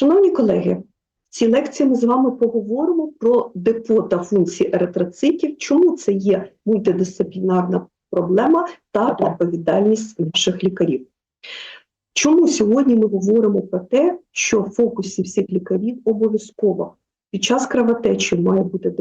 Шановні колеги, в цій лекції ми з вами поговоримо про депо та функції еритроцитів, чому це є мультидисциплінарна проблема та відповідальність наших лікарів. Чому сьогодні ми говоримо про те, що в фокусі всіх лікарів обов'язково під час кровотечі має бути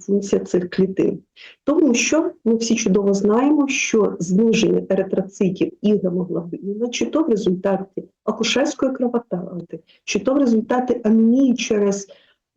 функція цих клітин? Тому що ми всі чудово знаємо, що зниження еритроцитів і гемоглобіна, чи то в результаті акушерської кровотати, чи то в результаті анемії через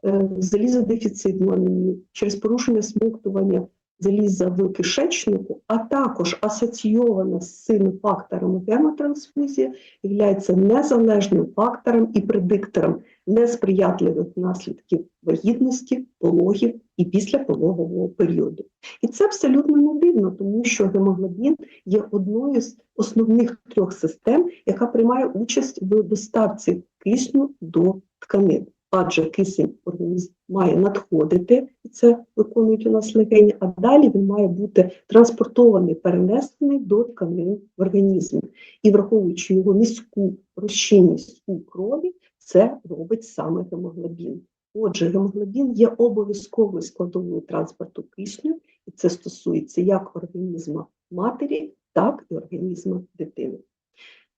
е, залізодефіцитну анемію, через порушення смоктування заліза в кишечнику, а також асоційована з цими факторами гемотрансфузія, є незалежним фактором і предиктором несприятливих наслідків вагітності, пологів і післяпологового періоду. І це абсолютно не дивно, тому що гемоглобін є одною з основних трьох систем, яка приймає участь в доставці кисню до тканин адже кисень організм має надходити, і це виконують у нас легені, а далі він має бути транспортований, перенесений до тканин в організмі. І враховуючи його низьку розчинність у крові, це робить саме гемоглобін. Отже, гемоглобін є обов'язковою складовою транспорту кисню, і це стосується як організму матері, так і організму дитини.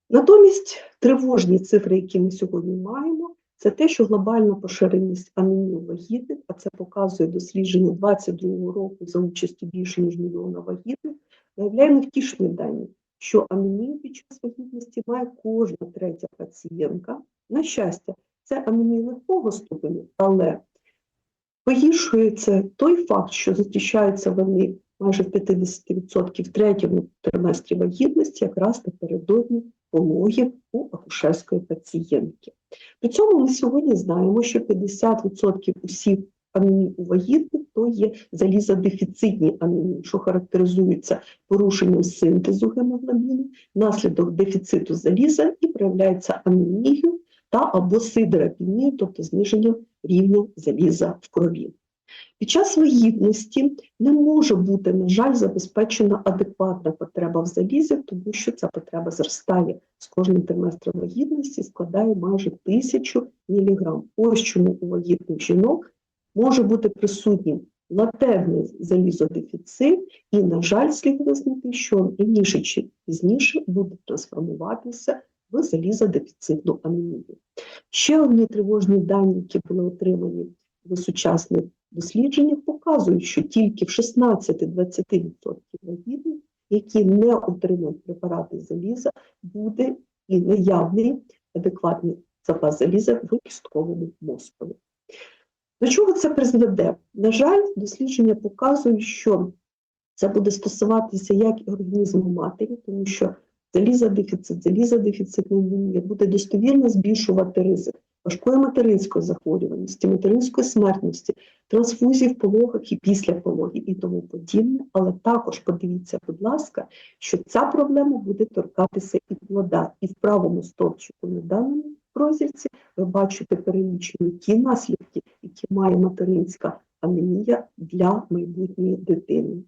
Натомість тривожні цифри, які ми сьогодні маємо, це те, що глобальна поширеність анемії вагітних, а це показує дослідження 2022 року за участю більше ніж мільйона вагітних, виявляє невтішні дані, що анемію під час вагітності має кожна третя пацієнтка. На щастя, це анемія легкого ступеню, але погіршується той факт, що зустрічаються вони майже в 50% в третьому триместрі вагітності, якраз напередодні пологів у акушерської пацієнтки. При цьому ми сьогодні знаємо, що 50% усіх анемій у то є залізодефіцитні анемії, що характеризуються порушенням синтезу гемоглобіну, наслідок дефіциту заліза і проявляється анемією та або сидерапінією, тобто зниженням рівня заліза в крові. Під час вагітності не може бути, на жаль, забезпечена адекватна потреба в залізі, тому що ця потреба зростає з кожним триместром вагітності, складає майже тисячу міліграм. Ось чому у вагітних жінок може бути присутнім латентний залізодефіцит, і, на жаль, слід визнати, що раніше чи пізніше буде трансформуватися в залізодефіцитну анемію. Ще одні тривожні дані, які були отримані в сучасних дослідження показують, що тільки в 16-20% вагітних, які не отримують препарати заліза, буде і наявний адекватний запас заліза в кістковому мозкові. До чого це призведе? На жаль, дослідження показують, що це буде стосуватися як організму матері, тому що залізодефіцит, залізодефіцитна анемія буде достовірно збільшувати ризик важкої материнської захворюваності, материнської смертності, трансфузії в пологах і після пологів і тому подібне. Але також подивіться, будь ласка, що ця проблема буде торкатися і плода. І в правому стовпчику на даному розірці ви бачите перелічені ті наслідки, які має материнська анемія для майбутньої дитини.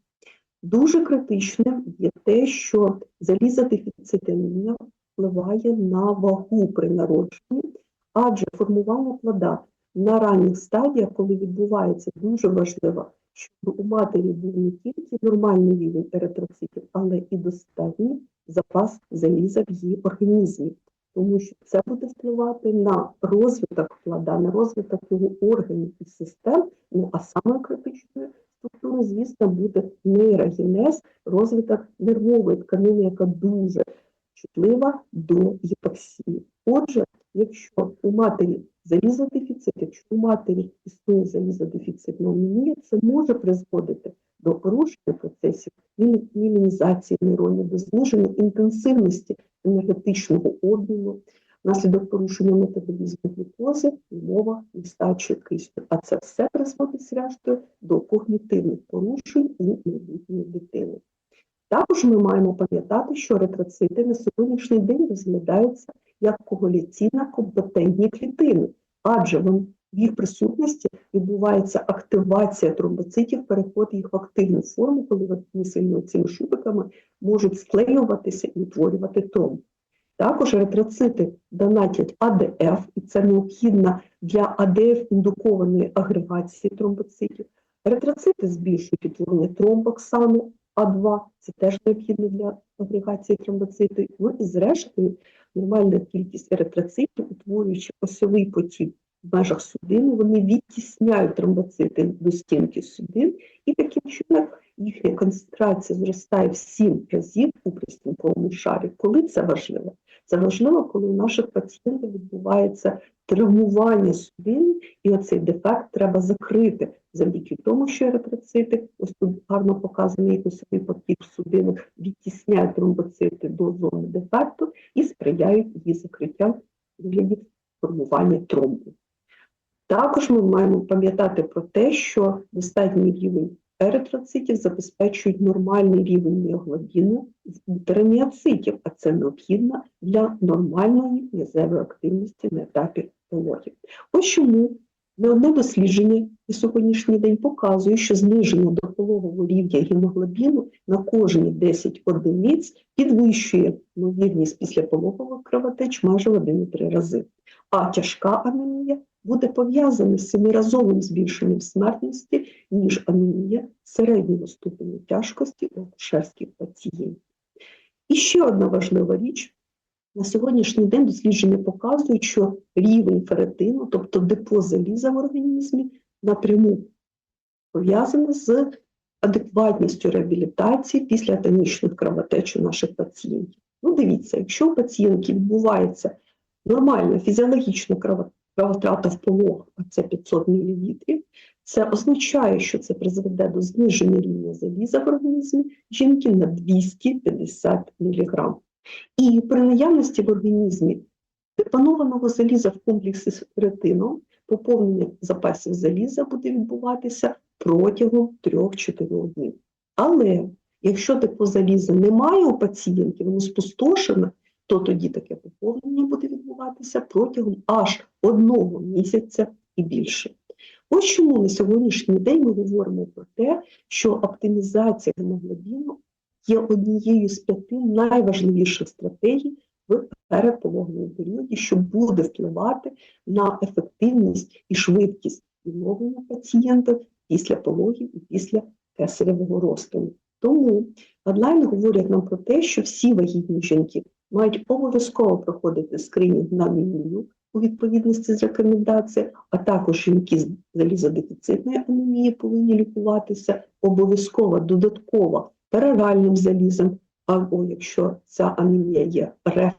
Дуже критичним є те, що залізодефіцит анемія впливає на вагу при народженні Адже формування плода на ранніх стадіях, коли відбувається дуже важливо, щоб у матері був не тільки нормальний рівень еритроцитів, але і достатній запас заліза в її організмі. Тому що це буде впливати на розвиток плода, на розвиток його органів і систем, ну а саме критичною структурою, звісно, буде нейрогенез, розвиток нервової тканини, яка дуже чутлива до гіпоксії. Отже, якщо у матері залізодефіцит, якщо у матері існує залізодефіцитна анемія, це може призводити до порушення процесів мінімізації нейронів, до зниження інтенсивності енергетичного обміну, внаслідок порушення метаболізму глюкози, мова нестачі кисню. А це все призводить зрештою до когнітивних порушень у майбутньої дитини. Також ми маємо пам'ятати, що ретроцити на сьогоднішній день розглядаються як коаліційно компетентні клітини, адже в їх присутності відбувається активація тромбоцитів, переход їх в активну форму, коли вони сильно цими шубиками можуть склеюватися і утворювати тромб. Також еритроцити донатять АДФ, і це необхідно для АДФ-індукованої агрегації тромбоцитів. Еритроцити збільшують утворення тромбоксану А2, це теж необхідно для агрегації тромбоцитів. Ну і зрештою, нормальна кількість еритроцитів, утворюючи осьовий потік в межах судини, вони відтісняють тромбоцити до стінки судин, і таким чином їхня концентрація зростає в 7 разів у пристінковому шарі. Коли це важливо? Це важливо, коли у наших пацієнтів відбувається травмування судин, і оцей дефект треба закрити завдяки тому, що еритроцити, ось тут гарно показаний осьовий потік в відтісняють тромбоцити до зони дефекту і сприяють її закриттям вигляді формування тромбу. Також ми маємо пам'ятати про те, що достатній рівень еритроцитів забезпечують нормальний рівень міоглобіну в утероміоцитів, а це необхідно для нормальної м'язевої активності на етапі пологів. Ось чому не одне дослідження на сьогоднішній день показує, що зниження допологового рівня гемоглобіну на кожні 10 одиниць підвищує ймовірність післяпологових кровотеч майже в 1,3 рази. А тяжка анемія буде пов'язана з семиразовим збільшенням смертності, ніж анемія середнього ступеню тяжкості у акушерських пацієнтів. І ще одна важлива річ. На сьогоднішній день дослідження показують, що рівень феретину, тобто депо заліза в організмі, напряму пов'язаний з адекватністю реабілітації після атонічних кровотеч у наших пацієнтів. Ну, дивіться, якщо у пацієнтки відбувається нормальна фізіологічна кровотрата в полог, а це 500 мл, це означає, що це призведе до зниження рівня заліза в організмі жінки на 250 мг. І при наявності в організмі депонованого заліза в комплексі з феретином поповнення запасів заліза буде відбуватися протягом 3-4 днів. Але якщо такого заліза немає у пацієнтів, воно спустошено, то тоді таке поповнення буде відбуватися протягом аж одного місяця і більше. Ось чому на сьогоднішній день ми говоримо про те, що оптимізація гемоглобіну є однією з п'яти найважливіших стратегій в перепологовому періоді, що буде впливати на ефективність і швидкість відновлення пацієнта після пологів і після кесаревого розтину. Тому гадлайни говорять нам про те, що всі вагітні жінки мають обов'язково проходити скринінг на анемію у відповідності з рекомендацією, а також жінки з залізодефіцитної анемії повинні лікуватися обов'язково додатково пероральним залізом, або якщо ця анемія є реф,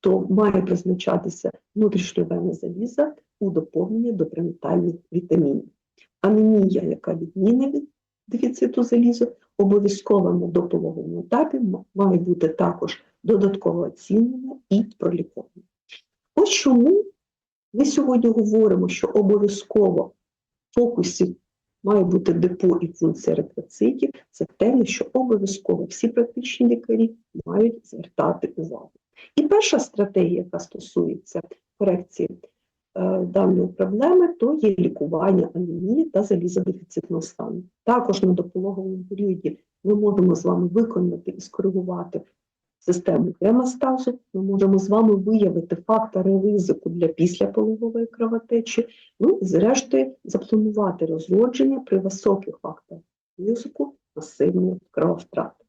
то має призначатися внутрішньовенне заліза у доповнення до пренатальних вітамінів. Анемія, яка відмінна від дефіциту залізу, обов'язково на допологовому етапі має бути також додатково оцінена і пролікована. Ось чому ми сьогодні говоримо, що обов'язково в фокусі має бути депо і функція еритроцитів, це те, що обов'язково всі практичні лікарі мають звертати увагу. І перша стратегія, яка стосується корекції е, даної проблеми, то є лікування анемії та залізодефіцитного стану. Також на допологовому періоді ми можемо з вами виконати і скоригувати систему гемостазу, ми можемо з вами виявити фактори ризику для післяпологової кровотечі, ну і зрештою запланувати розродження при високих факторах ризику масивної крововтрати.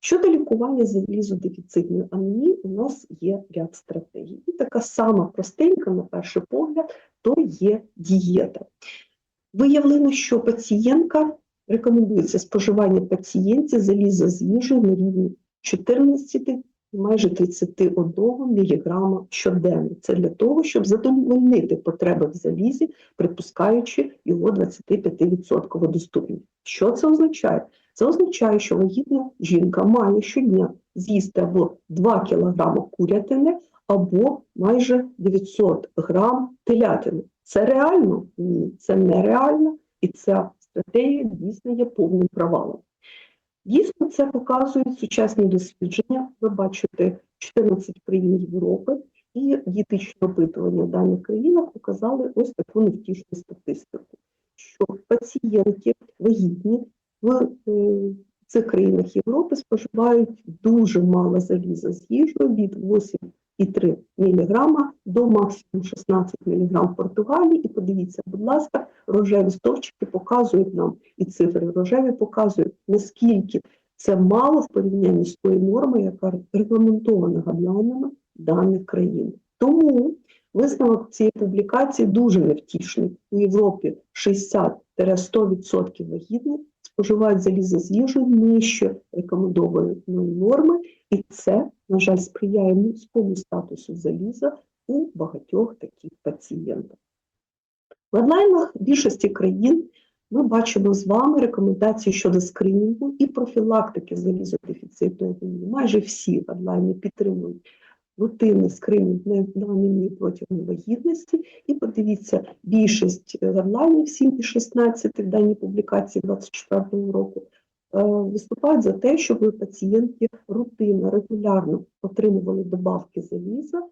Щодо лікування залізодефіцитної анемії, у нас є ряд стратегій. І така сама простенька, на перший погляд, то є дієта. Виявлено, що пацієнтка рекомендується споживання пацієнтів заліза з їжею на рівні 14 майже 31 мг щоденно. Це для того, щоб задовольнити потреби в залізі, припускаючи його 25% доступність. Що це означає? Це означає, що вагітна жінка має щодня з'їсти або 2 кг курятини, або майже 900 г телятини. Це реально? Ні, це нереально, і ця стратегія дійсно є повним провалом. Дійсно, це показують сучасні дослідження. Ви бачите 14 країн Європи, і дієтичні опитування в даних країнах показали ось таку невтішну статистику, що пацієнтки вагітні в е, цих країнах Європи споживають дуже мало заліза з їжею від 8,3 мг до максимум 16 мг в Португалії. І подивіться, будь ласка, рожеві стовпчики показують нам, і цифри рожеві показують, наскільки це мало в порівнянні з тою нормою, яка регламентована гайдлайнами даних країн. Тому висновок цієї публікації дуже невтішний. У Європі 60-100% вагітних споживають залізо з їжею нижче рекомендованої норми, і це, на жаль, сприяє низькому статусу заліза у багатьох таких пацієнтах. В гайдлайнах більшості країн ми бачимо з вами рекомендації щодо скринінгу і профілактики залізодефіцитної анемії. Майже всі гайдлайни підтримують рутинний скринінг на анемію протягом вагітності. І подивіться, більшість гайдлайнів 7 і 16 в даній публікації 2024 року е, виступають за те, щоб пацієнтки рутинно, регулярно отримували добавки заліза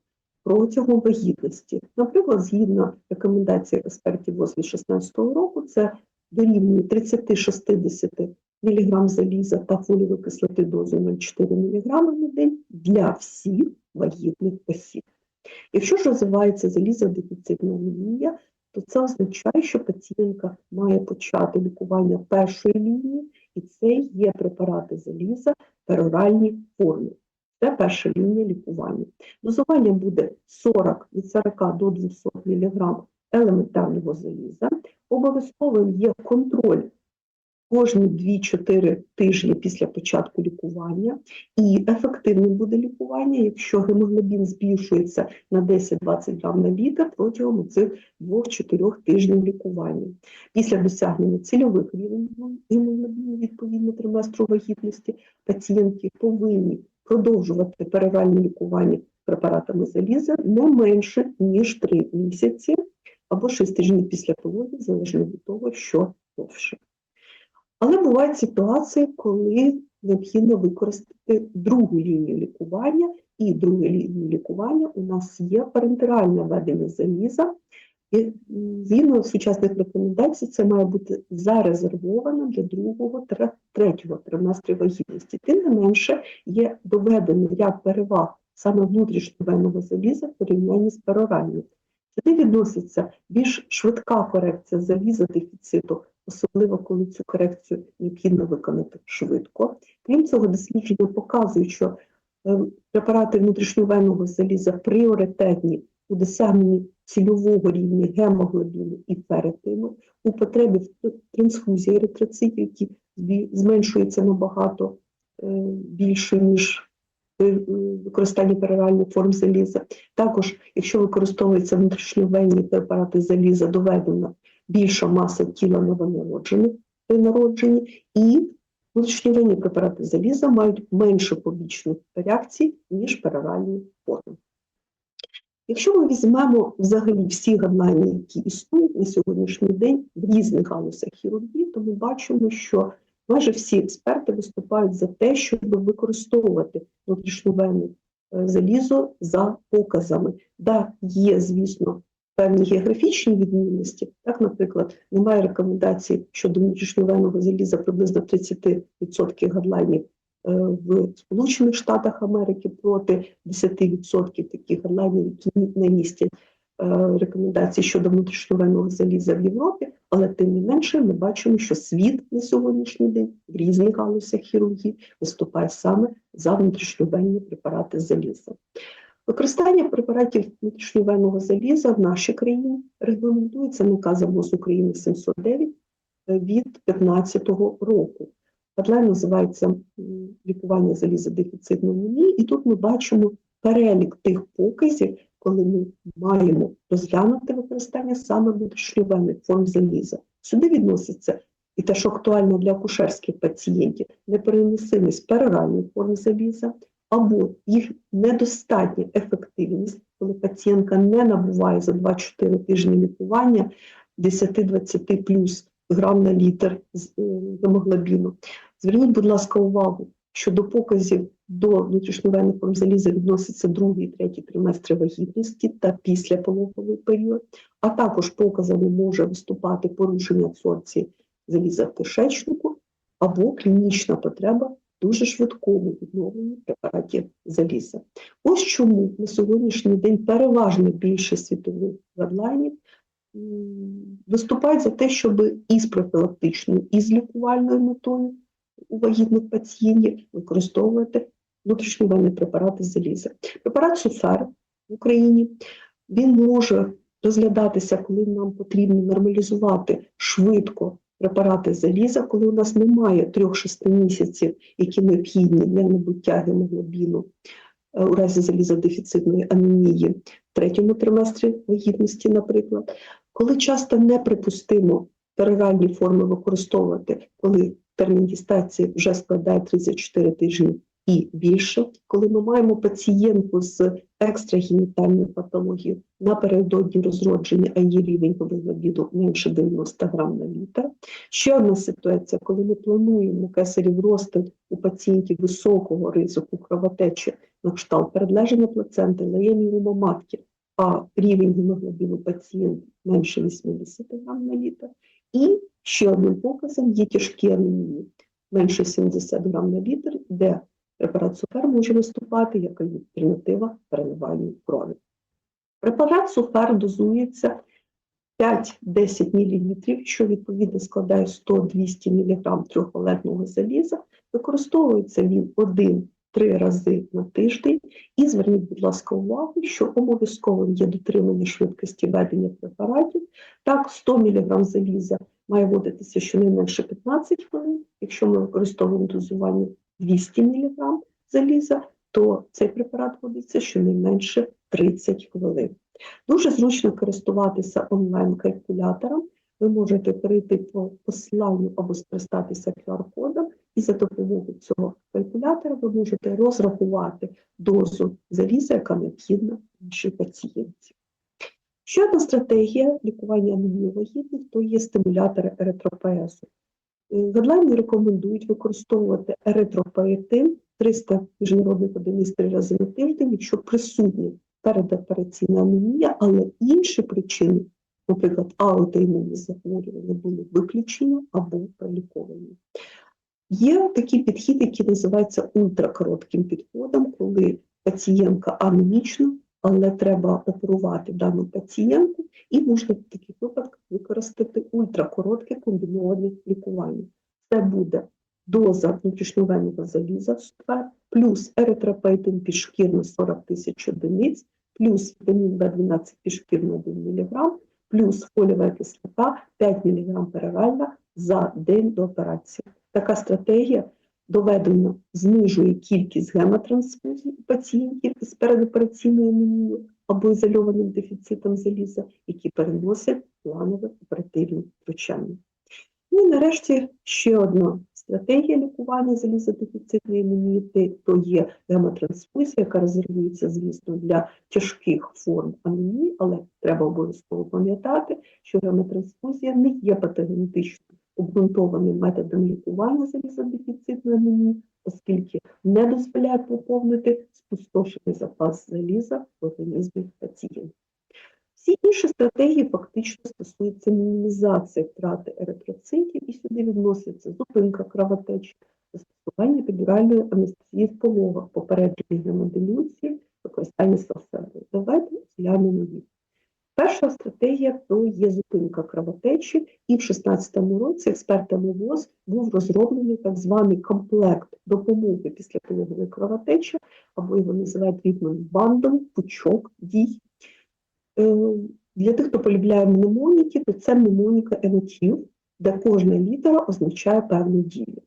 протягом вагітності. Наприклад, згідно рекомендацій експертів ВОЗ від 2016 року, це дорівнює 30-60 мг заліза та фолієвої кислоти дозою 0,4 мг на день для всіх вагітних осіб. Якщо ж розвивається залізодефіцитна анемія, то це означає, що пацієнтка має почати лікування першої лінії, і це є препарати заліза в пероральній формі. Це перша лінія лікування. Дозування буде 40 від 40 до 200 мг елементарного заліза. Обов'язковим є контроль кожні 2-4 тижні після початку лікування, і ефективним буде лікування, якщо гемоглобін збільшується на 10-20 грам на літр протягом цих 2-4 тижнів лікування. Після досягнення цільових рівнів гемоглобіну відповідно триместру вагітності пацієнтки повинні продовжувати перевальне лікування препаратами заліза не менше ніж 3 місяці або 6 тижнів після пологів, залежно від того, що довше. Але бувають ситуації, коли необхідно використати другу лінію лікування, і друга лінія лікування у нас є парентеральне введення заліза. І згідно сучасних рекомендацій, це має бути зарезервовано для другого та третього триместру вагітності. Тим не менше, є доведений ряд переваг саме внутрішньовенного заліза в порівнянні з пероральним. Сюди відноситься більш швидка корекція заліза дефіциту, особливо коли цю корекцію необхідно виконати швидко. Крім цього, дослідження показують, що е, препарати внутрішньовенного заліза пріоритетні у досягненні цільового рівня гемоглобіну і ферритину, у потребі в трансфузії еритроцитів, які зменшуються набагато е, більше, ніж використання пероральних форм заліза. Також, якщо використовуються внутрішньовенні препарати заліза, доведена більша маса тіла новонароджених при народженні, і внутрішньовенні препарати заліза мають менше побічних реакцій, ніж пероральні форми. Якщо ми візьмемо взагалі всі гадлайни, які існують на сьогоднішній день в різних галузях хірургії, то ми бачимо, що майже всі експерти виступають за те, щоб використовувати внутрішньовенне залізо за показами. Да, є, звісно, певні географічні відмінності. Так, наприклад, немає рекомендацій щодо внутрішньовенного заліза приблизно 30% гадлайнів е, в Сполучених Штатах Америки проти 10% таких гадлайнів, які не містять е, рекомендації щодо внутрішньовенного заліза в Європі, але тим не менше ми бачимо, що світ на сьогоднішній день в різних галузях хірургії виступає саме за внутрішньовенні препарати заліза. Використання препаратів внутрішньовенного заліза в нашій країні регламентується наказом ВОЗ України 709 е, від 2015 року. Гадлайн називається лікування залізодефіцитної анемії, і тут ми бачимо перелік тих показів, коли ми маємо розглянути використання саме внутрішньовенних форм заліза. Сюди відноситься і те, що актуально для акушерських пацієнтів, непереносимість пероральних форм заліза, або їх недостатня ефективність, коли пацієнтка не набуває за 2-4 тижні лікування 10-20 плюс грам на літр е, гемоглобіну. Зверніть, будь ласка, увагу, що до показів до внутрішньовенних форм заліза відноситься другий і третій триместри вагітності та післяпологовий період, а також показами може виступати порушення абсорбції заліза в кишечнику, або клінічна потреба дуже швидкому відновленні препаратів заліза. Ось чому на сьогоднішній день переважно більшість світових гадлайнів виступають за те, щоб і з профілактичною, і з лікувальною метою у вагітних пацієнтів використовувати внутрішньовенні препарати заліза. Препарат суфер в Україні він може розглядатися, коли нам потрібно нормалізувати швидко препарати заліза, коли у нас немає 3-6 місяців, які необхідні для набуття гемоглобіну е, у разі залізодефіцитної анемії в третьому триместрі вагітності, наприклад, коли часто неприпустимо пероральні форми використовувати, коли термін дістації вже складає 34 тижні і більше, коли ми маємо пацієнтку з екстрагенітальною патологією напередодні розродження, а її рівень гемоглобіну менше 90 грам на літр. Ще одна ситуація, коли ми плануємо кесарів розтин у пацієнтів високого ризику кровотечі на кшталт передлеження плаценти, лаєміума матки, а рівень гемоглобіну пацієнта менше 80 грам на літр. І ще одним показом є тяжкі анемії, менше 70 грам на літр, де препарат суфер може виступати як альтернатива переливанню крові. Препарат суфер дозується 5-10 мл, що відповідно складає 100-200 мг трьохвалентного заліза. Використовується він 1-3 рази на тиждень. І зверніть, будь ласка, увагу, що обов'язковим є дотримання швидкості ведення препаратів. Так, 100 мг заліза має вводитися щонайменше 15 хвилин. Якщо ми використовуємо дозування 200 мг заліза, то цей препарат вводиться щонайменше 30 хвилин. Дуже зручно користуватися онлайн-калькулятором. Ви можете перейти по посиланню або скористатися QR-кодом, і за допомогою цього калькулятора ви можете розрахувати дозу заліза, яка необхідна нашій пацієнтці. Ще одна стратегія лікування анемії то є стимулятори еритропоезу. Гадлайни рекомендують використовувати еритропоетин 300 міжнародних одиниць три рази на тиждень, якщо присутня передопераційна анемія, але інші причини, наприклад, аутоімунні захворювання, були виключені або проліковані. Є такий підхід, який називається ультракоротким підходом, коли пацієнтка анемічна, але треба оперувати дану пацієнтку, і можна в таких випадках використати ультракоротке комбіноване лікування. Це буде доза внутрішньовенного заліза плюс еритропейтин підшкірно 40 тисяч одиниць, плюс вітамін В12 підшкірно 1 мг, плюс фолієва кислота 5 мг перевальна за день до операції. Така стратегія доведено знижує кількість гемотрансфузій у пацієнтів з передопераційною анемією або ізольованим дефіцитом заліза, які переносять планове оперативне втручання. Ну і нарешті ще одна стратегія лікування залізодефіцитної анемії, то є гемотрансфузія, яка резервується, звісно, для тяжких форм анемії, але треба обов'язково пам'ятати, що гемотрансфузія не є патогенетично обґрунтованим методом лікування залізодефіцитної анемії, оскільки не дозволяє поповнити спустошений запас заліза в організмі пацієнта. Всі інші стратегії фактично стосуються мінімізації втрати еритроцитів, і сюди відноситься зупинка кровотечі, застосування епідуральної анестезії в пологах, попередження гемодилюції, використання салфету. Давайте глянемо їх. Перша стратегія то є зупинка кровотечі, і в 2016 році експертами ВОЗ був розроблений так званий комплект допомоги після пологової кровотечі, або його називають treatment bundle, пучок дій. Е, Для тих, хто полюбляє мнемоніки, то це мнемоніка енотів, де кожна літера означає певну дію.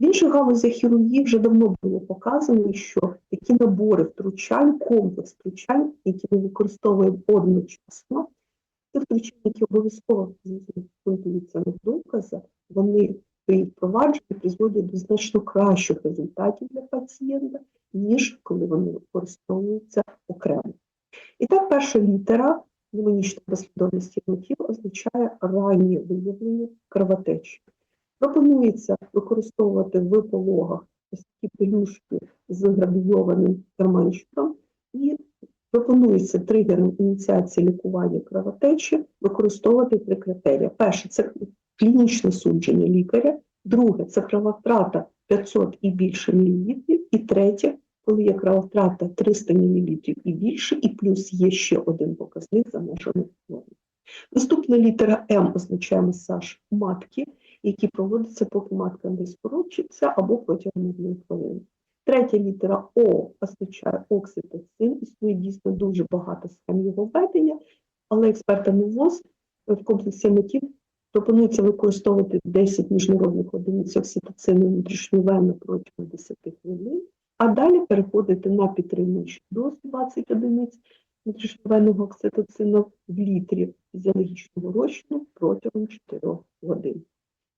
В інших галузях хірургії вже давно було показано, що такі набори втручань, комплекс втручань, які ми використовуємо одночасно, ці втручання, які обов'язково ґрунтуються на доказах, вони при впровадженні призводять до значно кращих результатів для пацієнта, ніж коли вони використовуються окремо. І так, перша літера мнемонічної послідовності мотів означає раннє виявлення кровотечі. Пропонується використовувати в пологах ось такі пелюшки з градуйованим карманчиком і пропонується тригером ініціації лікування кровотечі використовувати три критерії. Перше це клінічне судження лікаря, Друге це крововтрата 500 і більше мілілітрів. І третє, коли є крововтрата 300 мілілітрів і більше, і плюс є ще один показник за межами. Наступна літера М означає масаж матки, який проводиться, поки матка не скорочиться або протягом одної хвилини. Третя літера О означає окситоцин. Існує дійсно дуже багато схем його введення, але експертами ВОЗ в комплексі метів пропонується використовувати 10 міжнародних одиниць окситоцину внутрішньовенно протягом 10 хвилин, а далі переходити на підтримуючу дозу 20 одиниць внутрішньовенного окситоцину в літрі фізіологічного розчину протягом 4 годин.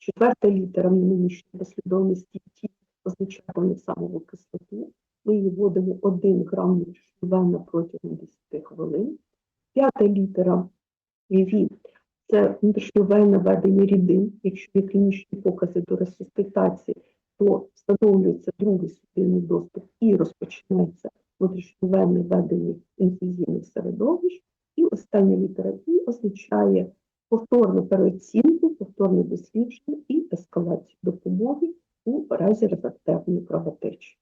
Четверта літера в послідовності Т означає полісамову кислоту. Ми її вводимо 1 грам внутрішньовенно протягом 10 хвилин. П'ята літера ВІ – це внутрішньовенне введення рідин. Якщо є клінічні покази до ресусцитації, то встановлюється другий судинний доступ і розпочинається внутрішньовенне введення інфузійних середовищ. І остання літера І означає повторну переоцінку, повторне дослідження і ескалацію допомоги у разі рефрактерної кровотечі.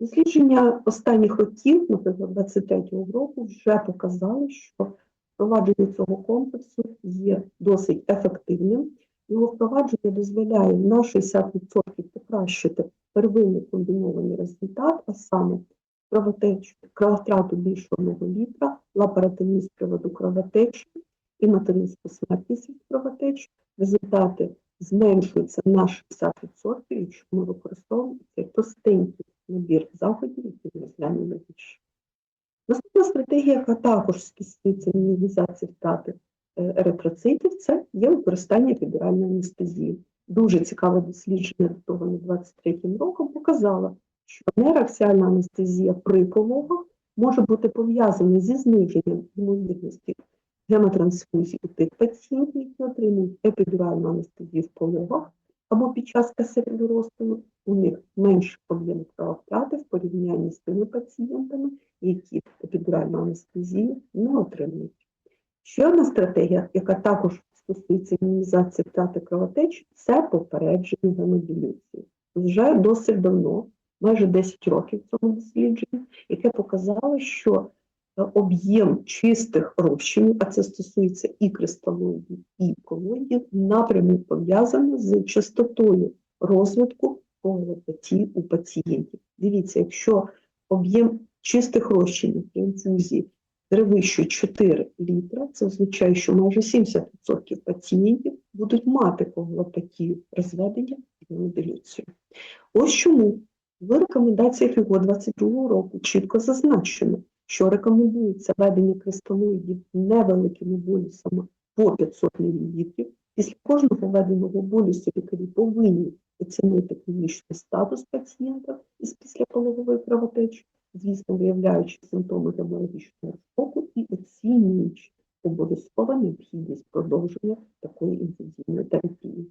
Дослідження останніх років, наприклад, 23-го року, вже показали, що впровадження цього комплексу є досить ефективним. Його впровадження дозволяє на 60% покращити первинний комбінований результат, а саме кровотечу, кровотрату більше 1 літра, лапаратомію з приводу кровотечі і материнську смертність від кровотечі. Результати зменшуються на 60%, якщо ми використовуємо цей простенький набір заходів, які розглянули вище. Наступна стратегія, яка також стосується мінімізації втрати е, еритроцитів, це є використання епідуральної анестезії. Дуже цікаве дослідження датоване 23 роком показало, що нейроаксіальна анестезія при пологах може бути пов'язана зі зниженням ймовірності гемотрансфузії у тих пацієнтів, які отримують епідуральну анестезію в пологах, або під час кесаревого розтину у них менше об'єм крововтрати в порівнянні з тими пацієнтами, які епідуральну анестезію не отримують. Ще одна стратегія, яка також стосується мінімізації втрати кровотечі, це попередження гемоділюції. Вже досить давно, майже 10 років в цьому дослідженні, яке показало, що об'єм чистих розчинів, а це стосується і кристалоїдів, і колоїдів, напряму пов'язано з частотою розвитку коагулопатії у пацієнтів. Дивіться, якщо об'єм чистих розчинів при інфузії перевищує 4 літра, це означає, що майже 70% пацієнтів будуть мати коагулопатію розведення і гемодилюцію. Ось чому в рекомендаціях його 22 року чітко зазначено, що рекомендується ведення кристалоїдів невеликими болісами по 500 мл. Після кожного введеного болісу лікарі повинні оцінити клінічний статус пацієнта із післяпологової кровотечі, звісно, виявляючи симптоми геморагічного шоку і оцінюючи обов'язково необхідність продовження такої інфузійної терапії.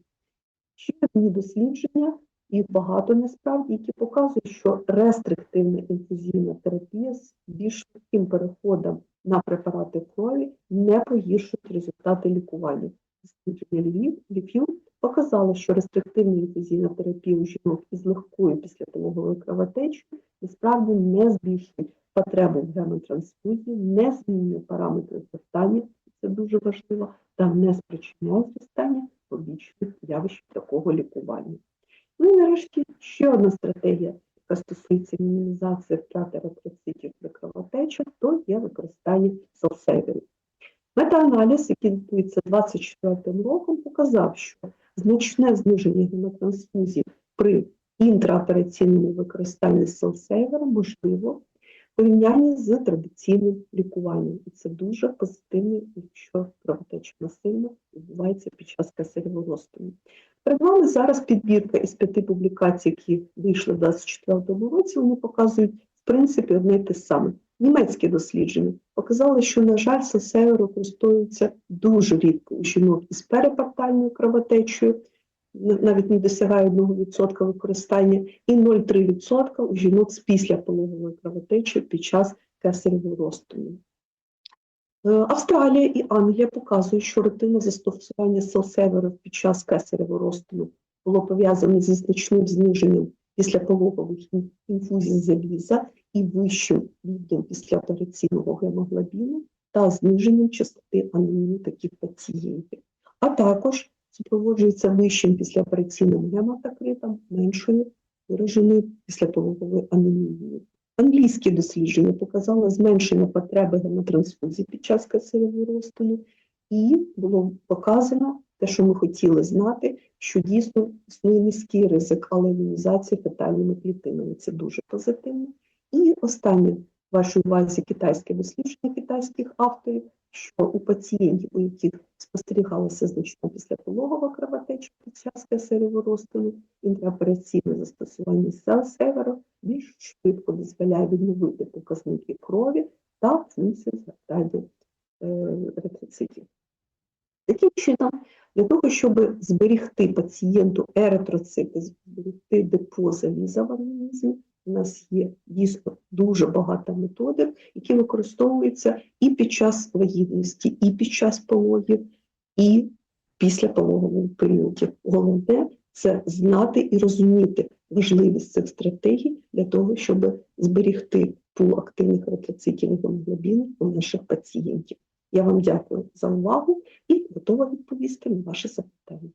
Ще одні дослідження, їх багато насправді, які показують, що рестриктивна інфузійна терапія з більш швидким переходом на препарати крові не погіршують результати лікування. Дослідження Львів показало, що рестриктивна інфузійна терапія у жінок із легкою післяпологовою кровотечею насправді не збільшує потребу в гемотрансфузії, не змінює параметри зростання, це дуже важливо, та не спричиняє зростання побічних явищ такого лікування. Ну і нарешті ще одна стратегія, яка стосується мінімізації втрати еритроцитів при кровотечах, то є використання солсейверів. Метааналіз, який датується 24 роком, показав, що значне зниження гемотрансфузії при інтраопераційному використанні селсейвера можливо порівнянні з традиційним лікуванням. І це дуже позитивно, якщо кровотеча насильно відбувається під час кесаревого розтину. Перед вами зараз підбірка із п'яти публікацій, які вийшли в 2024 році, вони показують, в принципі, одне й те саме. Німецькі дослідження показали, що, на жаль, сосею використовується дуже рідко у жінок із перепартальною кровотечею, навіть не досягає 1% використання, і 0,3% у жінок з післяпологовою кровотечею під час кесаревого розтину. Е, Австралія і Англія показують, що рутинне застосування селсеверів під час кесаревого розтину було пов'язане зі значним зниженням післяпологових ін- інфузій заліза і вищим рівнем післяопераційного гемоглобіну та зниженням частоти анемії таких пацієнтів. А також супроводжується вищим післяопераційним гематокритом, меншою вираженою післяпологовою анемією. Англійське дослідження показало зменшення потреби гемотрансфузії під час кесаревого розтину, і було показано те, що ми хотіли знати, що дійсно існує низький ризик алелінізації фетальними клітинами. Це дуже позитивно. І останнє вашій увазі китайське дослідження китайських авторів, що у пацієнтів, у яких спостерігалася значна післяпологова кровотеча під час кесаревого розтину, інтраопераційне застосування сел-северу більш швидко дозволяє відновити показники крові та функцію згортання е, еритроцитів. Таким чином, для того, щоб зберігти пацієнту еритроцити, зберігти депо заліза в організмі, у нас є дійсно дуже багато методик, які використовуються і під час вагітності, і під час пологів, і після пологового періоду. Головне це знати і розуміти важливість цих стратегій для того, щоб зберігти пул активних еритроцитів і гемоглобіну у наших пацієнтів. Я вам дякую за увагу і готова відповісти на ваші запитання.